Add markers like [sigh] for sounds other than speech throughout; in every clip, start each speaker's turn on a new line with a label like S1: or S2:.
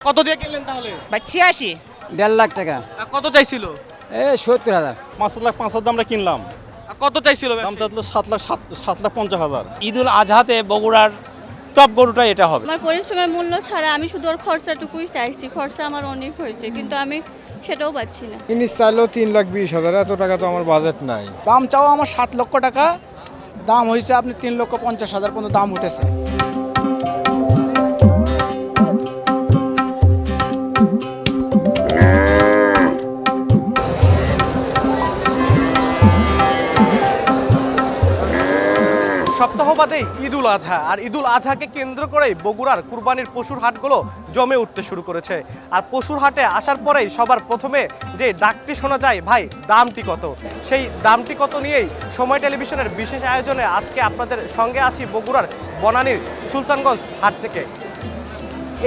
S1: কত দিয়ে কিনলেন তাহলে?
S2: ভাই ছিয়াশি।
S3: দেড় লাখ টাকা।
S1: আর কত চাইছিল?
S3: এ সত্তর হাজার।
S4: পাঁচ লাখ পাঁচ হাজার আমরা কিনলাম।
S1: আর কত চাইছিল
S4: দাম
S1: ব্যবসায়ী?
S4: চাইছিল সাত লাখ সাত সাত লাখ পঞ্চাশ হাজার।
S5: ঈদুল আজহাতে বগুড়ার টপ গরুটা এটা হবে।
S6: আমার পরিশ্রমের মূল্য ছাড়া আমি শুধু ওর খরচাটুকুই চাইছি। খরচা আমার অনেক হয়েছে কিন্তু আমি সেটাও পাচ্ছি না।
S7: জিনিস চাইলেও তিন লাখ বিশ হাজার এত টাকা তো আমার বাজেট নাই।
S3: দাম চাও আমার সাত লক্ষ টাকা দাম হয়েছে আপনি তিন লক্ষ পঞ্চাশ হাজার পর্যন্ত দাম উঠেছে।
S1: সপ্তাহ বাদে ঈদুল আজহা। আর ঈদুল আজহাকে কেন্দ্র করেই বগুড়ার কুরবানির পশুর হাটগুলো জমে উঠতে শুরু করেছে। আর পশুর হাটে আসার পরেই সবার প্রথমে যে ডাকটি শোনা যায়, ভাই, দামটি কত? সেই দামটি কত নিয়েই সময় টেলিভিশনের বিশেষ আয়োজনে আজকে আপনাদের সঙ্গে আছি বগুড়ার বনানীর সুলতানগঞ্জ হাট থেকে।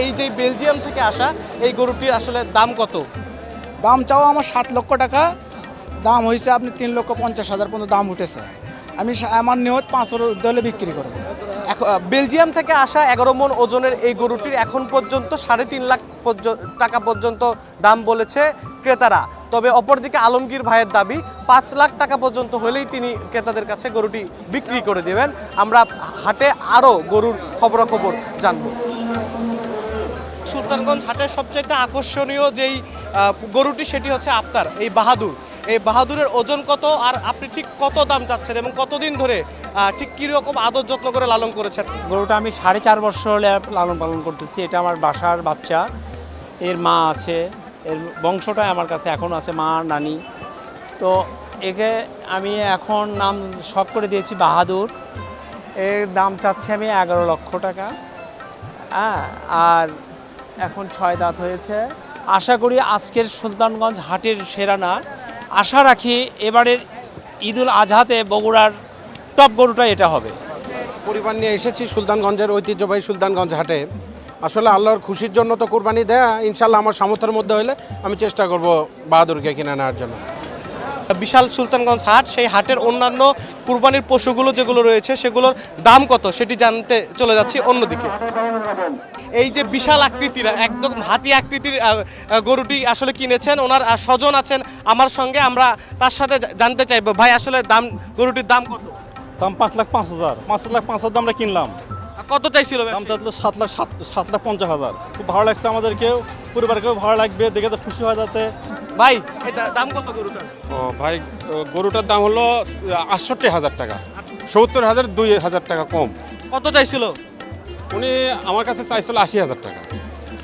S1: এই যে বেলজিয়াম থেকে আসা এই গরুটির আসলে দাম কত?
S3: দাম চাওয়া আমার সাত লক্ষ টাকা। দাম হয়েছে আপনি তিন লক্ষ পঞ্চাশ হাজার পর্যন্ত দাম উঠেছে। আমি আমার নিয়ত পাঁচশোর দলে বিক্রি করব।
S1: বেলজিয়াম থেকে আসা এগারো মন ওজনের এই গরুটির এখন পর্যন্ত সাড়ে তিন লাখ টাকা পর্যন্ত দাম বলেছে ক্রেতারা। তবে অপরদিকে আলমগীর ভাইয়ের দাবি, পাঁচ লাখ টাকা পর্যন্ত হলেই তিনি ক্রেতাদের কাছে গরুটি বিক্রি করে দেবেন। আমরা হাটে আরও গরুর খবরাখবর জানব। সুলতানগঞ্জ হাটের সবচাইতে আকর্ষণীয় যেই গরুটি, সেটি হচ্ছে আপনার এই বাহাদুর। এই বাহাদুরের ওজন কত আর আপনি ঠিক কত দাম চাচ্ছেন এবং কতদিন ধরে ঠিক কীরকম আদর যত্ন করে লালন করেছেন?
S5: গরুটা আমি সাড়ে চার বছর হলে লালন পালন করতেছি। এটা আমার বাসার বাচ্চা। এর মা আছে। এর বংশটাই আমার কাছে এখন আছে, মা, নানি। তো একে আমি এখন নাম সব করে দিয়েছি বাহাদুর। এর দাম চাচ্ছি আমি এগারো লক্ষ টাকা। হ্যাঁ আর এখন ছয় দাঁত হয়েছে। আশা করি আজকের সুলতানগঞ্জ হাটের সেরা না আশা রাখি এবারের ঈদুল আজহাতে বগুড়ার টপ গরুটা এটা হবে।
S8: পরিবার নিয়ে এসেছি সুলতানগঞ্জের ঐতিহ্যবাহী সুলতানগঞ্জ হাটে। আসলে আল্লাহর খুশির জন্য তো কোরবানি দেয়া, ইনশাল্লাহ আমার সামর্থ্যের মধ্যে হলে আমি চেষ্টা করব বাহাদুরকে কিনে নেওয়ার জন্য।
S1: বিশাল সুলতানগঞ্জ হাট সেই হাটের অন্যান্য কুরবানির পশুগুলো যেগুলো রয়েছে সেগুলোর দাম কত সেটি জানতে চলে যাচ্ছি অন্যদিকে। এই যে বিশাল আকৃতির একদম হাতি আকৃতির গরুটি আসলে কিনেছেন ওনার স্বজন আছেন আমার সঙ্গে আমরা তার সাথে জানতে চাইব ভাই আসলে দাম গরুটির দাম কত?
S4: দাম পাঁচ লাখ পাঁচ হাজার পাঁচ লাখ পাঁচ হাজার আমরা কিনলাম।
S1: কত চাইছিল
S4: দাম চাইছিল সাত লাখ সাত সাত লাখ পঞ্চাশ হাজার। খুব ভালো লাগছে আমাদেরকেও পরিবারকেও ভালো লাগবে দেখে তো খুশি হয় যাতে
S1: ভাই এই দাম কত গরুটার?
S9: ও ভাই ও, গরুটার দাম হলো আটষট্টি হাজার টাকা। সত্তর হাজার দুই হাজার টাকা কম।
S1: কত চাইছিল?
S9: উনি আমার কাছে চাইছিল আশি হাজার টাকা।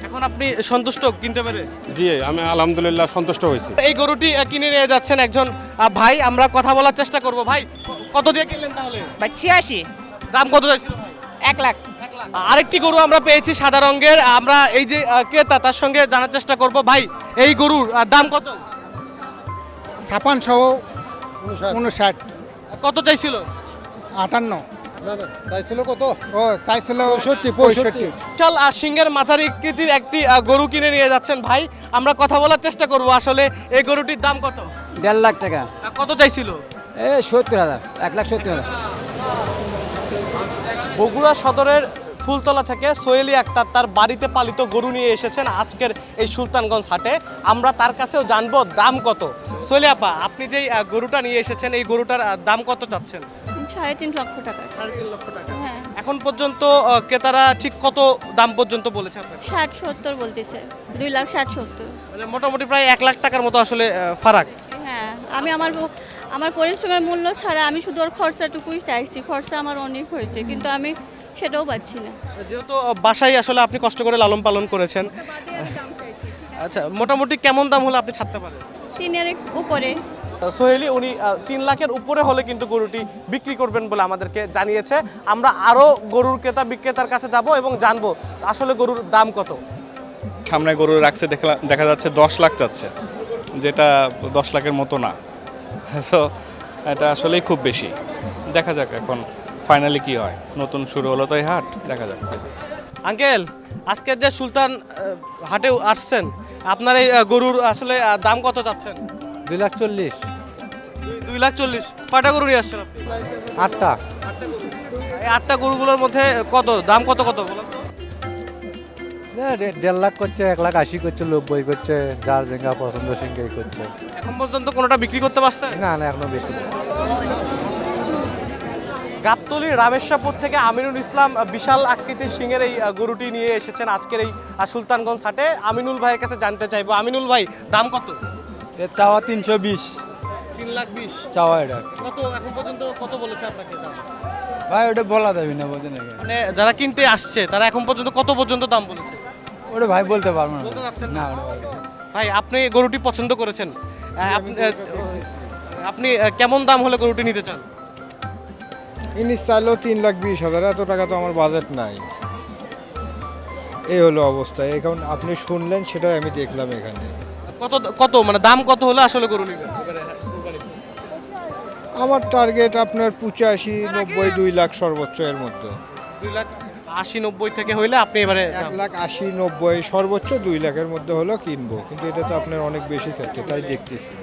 S1: এখন আপনি সন্তুষ্ট কিনতে পেরে?
S9: জি আমি আলহামদুলিল্লাহ সন্তুষ্ট হয়েছি।
S1: এই গরুটি কিনে নিয়ে যাচ্ছেন একজন ভাই আমরা কথা বলার চেষ্টা করব। ভাই কত দিয়ে কিনলেন তাহলে?
S2: ভাই ছিয়াশি।
S1: দাম কত চাইছিল
S2: এক লাখ।
S1: আরেকটি গরু আমরা পেয়েছি সাদা রঙের আমরা এই যে ক্রেতা তার সঙ্গে জানার চেষ্টা করব। ভাই এই গরুর দাম কত?
S7: ছাপান্ন সহ উনষাট।
S1: কত চাইছিল?
S7: আটান্ন।
S9: চাইছিল কত?
S7: ও চাইছিল পঁয়ষট্টি
S1: চল আহ, সিংহের মাঝারি আকৃতির একটি গরু কিনে নিয়ে যাচ্ছেন ভাই। আমরা কথা বলার চেষ্টা করব আসলে এই গরুটির দাম কত?
S3: দেড় লাখ টাকা।
S1: কত চাইছিল?
S3: এ সত্তর হাজার এক লাখ সত্তর হাজার।
S1: বগুড়া সদরের ফুলতলা থেকে সোহেলি আক্তার তার বাড়িতে পালিত গরু নিয়ে এসেছেন আজকের এই সুলতানগঞ্জ হাটে। আমরা তার কাছেও জানব দাম কত। সোহেলি আপা আপনি যেই গরুটা নিয়ে এসেছেন এই গরুটার দাম কত চাচ্ছেন?
S6: সাড়ে তিন লক্ষ টাকা।
S1: সাড়ে তিন লক্ষ টাকা।
S6: হ্যাঁ।
S1: এখন পর্যন্ত ক্রেতারা ঠিক কত দাম পর্যন্ত বলেছে আপনাকে?
S6: ষাট সত্তর বলতেছে। দুই লাখ ষাট সত্তর।
S1: মানে মোটামুটি প্রায় এক লাখ টাকার মতো আসলে ফারাক।
S6: হ্যাঁ আমি আমার আমার পরিশ্রমের মূল্য ছাড়া আমি শুধু ওর খরচাটুকুই চাইছি। খরচা আমার অনেক হয়েছে কিন্তু আমি সেটাও পাচ্ছি না।
S1: যেহেতু বাসায় আসলে আপনি কষ্ট করে লালন পালন করেছেন। আচ্ছা মোটামুটি কেমন দাম হলে আপনি ছাড়তে পারেন?
S6: তিনের উপরে।
S1: সোহেলি উনি তিন লাখের উপরে হলে কিন্তু গরুটি বিক্রি করবেন বলে আমাদেরকে জানিয়েছে। আমরা আরও গরুর ক্রেতা বিক্রেতার কাছে যাব এবং জানব আসলে গরুর দাম কত।
S10: সামনে গরু রাখছে দেখা দেখা যাচ্ছে দশ লাখ যাচ্ছে যেটা দশ লাখের মতো না। [laughs] সো এটা আসলেই খুব বেশি। দেখা যাক এখন ফাইনালি কি হয়? নতুন শুরু হলো তো এই হাট দেখা যাক।
S1: আঙ্কেল আজকের যে সুলতান হাটে আসছেন আপনার এই গরুর আসলে দাম কত যাচ্ছেন
S7: দুই লাখ চল্লিশ।
S1: দুই- লাখ চল্লিশ। কয়টা গরু নিয়ে আসছেন আপনি?
S7: আটটা।
S1: এই আটটা গরুগুলোর মধ্যে কত? দাম কত কত? বলুন।
S4: দেড় লাখ করছে এক লাখ আশি করছে নব্বই করছে যার জেঙ্গা পছন্দ সিঙ্গাই করছে।
S1: এখন পর্যন্ত কোনোটা বিক্রি করতে পারছে
S4: না না এখনও বেশি।
S1: গাবতলির রামেশ্বরপুর থেকে আমিনুল ইসলাম বিশাল আকৃতির সিংয়ের এই গরুটি নিয়ে এসেছেন আজকের এই সুলতানগঞ্জ হাটে। আমিনুল ভাইয়ের কাছে জানতে চাইব। আমিনুল ভাই দাম কত?
S11: এর চাওয়া তিনশো বিশ।
S1: তিন লাখ বিশ।
S11: চাওয়া এটা।
S1: কত? এখন পর্যন্ত কত বলেছে আপনাকে দাম?
S11: ভাই ওটা বলা যাবে না বোঝেন
S1: মানে যারা কিনতে আসছে তারা এখন পর্যন্ত কত পর্যন্ত দাম বলেছে?
S11: ওটা ভাই বলতে পারব না।
S1: না? ভাই আপনি গরুটি পছন্দ করেছেন। আপনি কেমন দাম হলে গরুটি নিতে চান?
S2: ইনিশ চাইলেও তিন লাখ বিশ হাজার এত টাকা তো আমার বাজেট নাই। এই হলো অবস্থা। এখন আপনি শুনলেন সেটাই আমি দেখলাম এখানে।
S1: কত কত মানে দাম কত হলে আসলে গরু নেবেন
S2: আমার টার্গেট আপনার পঁচাশি নব্বই দুই লাখ সর্বোচ্চ এর মধ্যে।
S1: দুই লাখ আশি নব্বই থেকে হইলে আপনি এবারে
S2: এক লাখ আশি নব্বই সর্বোচ্চ দুই লাখের মধ্যে হলো কিনবো। কিন্তু এটা তো আপনার অনেক বেশি থাকছে তাই দেখতেছি।